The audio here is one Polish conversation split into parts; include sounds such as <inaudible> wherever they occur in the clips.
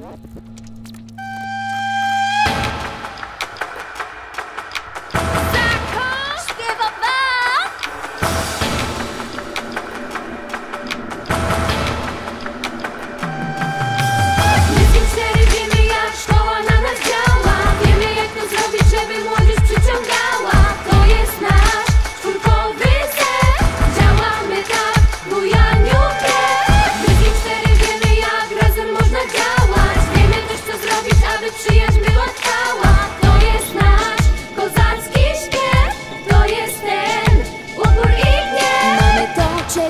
Whoop.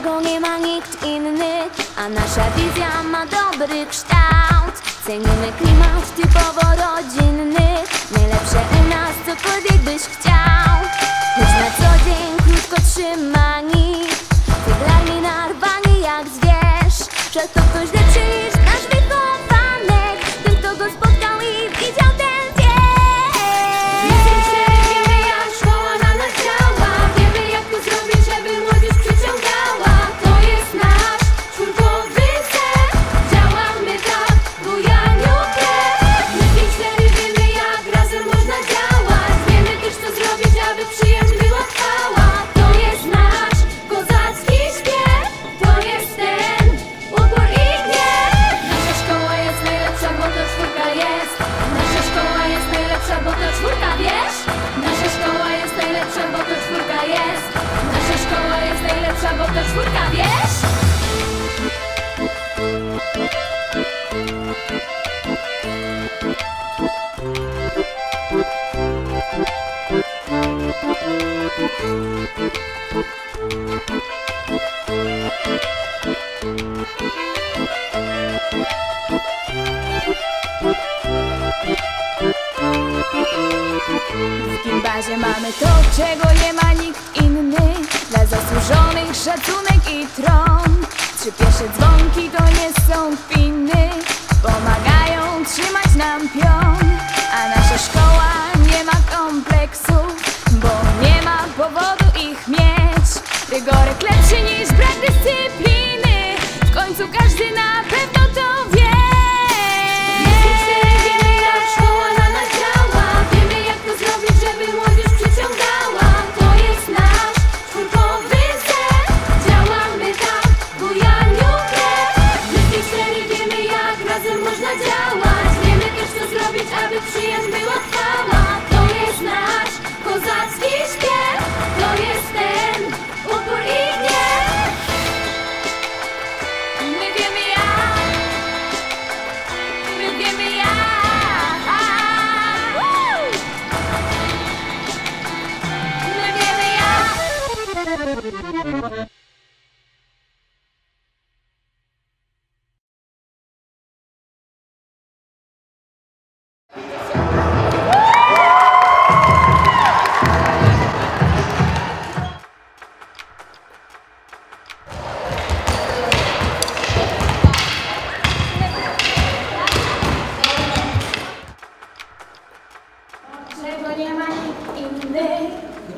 którego nie ma nikt inny A nasza wizja ma dobry kształt. Cenimy klimat typowo rodzinny Najlepsze u nas cokolwiek byś chciał. Choć na co dzień W gimbazie mamy to, czego nie ma nikt inny. Dla zasłużonych szacunek i tron. Trzy pierwsze dzwonki to nie są kwiny Pomagają trzymać nam pion. Krishna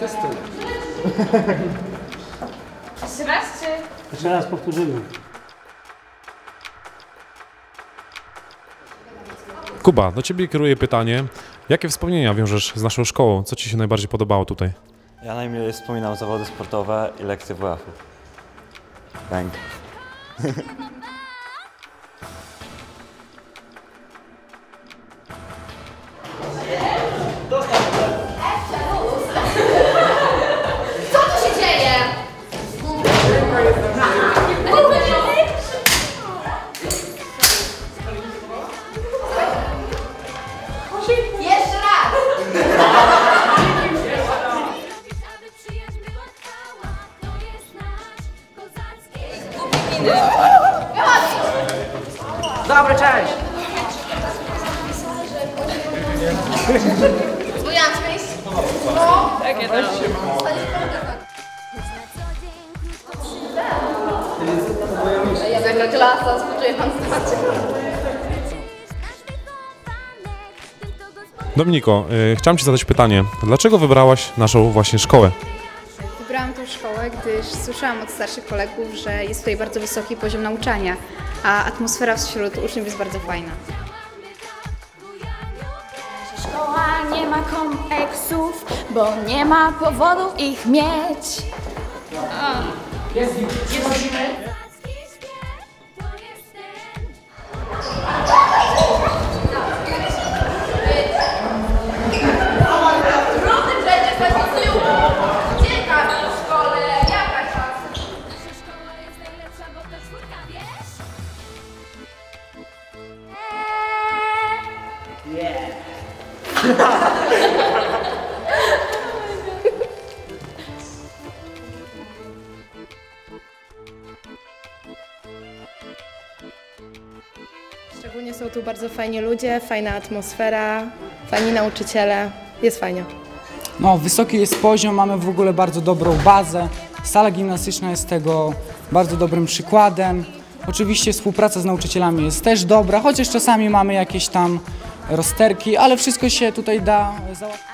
testuj. <laughs> Jeszcze raz powtórzymy. Kuba, do Ciebie kieruję pytanie. Jakie wspomnienia wiążesz z naszą szkołą? Co Ci się najbardziej podobało tutaj? Ja najmniej wspominam zawody sportowe i lekcje WF-u. Bang. <laughs> Dobra, cześć! No. Dominiko, y, chciałem Ci zadać pytanie. Dlaczego wybrałaś naszą właśnie szkołę? tą szkołę, gdyż słyszałam od starszych kolegów, że jest tutaj bardzo wysoki poziom nauczania, a atmosfera wśród uczniów jest bardzo fajna. Szkoła nie ma kompleksów, bo nie ma powodów ich mieć. A. Jest, przechodzimy. Szczególnie są tu bardzo fajni ludzie, fajna atmosfera, fajni nauczyciele. Jest fajnie. No, wysoki jest poziom, mamy w ogóle bardzo dobrą bazę. Sala gimnastyczna jest tego bardzo dobrym przykładem. Oczywiście współpraca z nauczycielami jest też dobra, chociaż czasami mamy jakieś tam rozterki, ale wszystko się tutaj da załatwić.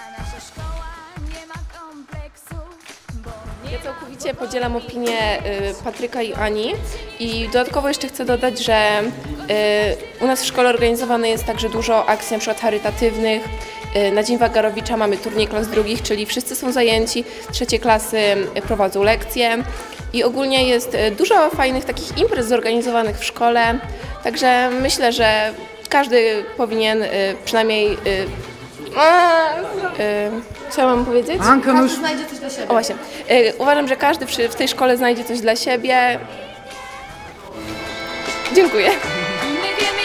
Ja całkowicie podzielam opinię y, Patryka i Ani. I dodatkowo jeszcze chcę dodać, że y, u nas w szkole organizowane jest także dużo akcji przykład charytatywnych. Y, Na Dzień Wagarowicza mamy turniej klas drugich, czyli wszyscy są zajęci, trzecie klasy prowadzą lekcje. I ogólnie jest dużo fajnych takich imprez zorganizowanych w szkole, także myślę, że każdy powinien przynajmniej... y, a, y, Co ja mam powiedzieć? Anka, no już O właśnie. Y, Uważam, że każdy przy, w tej szkole znajdzie coś dla siebie. Dziękuję. My wiemy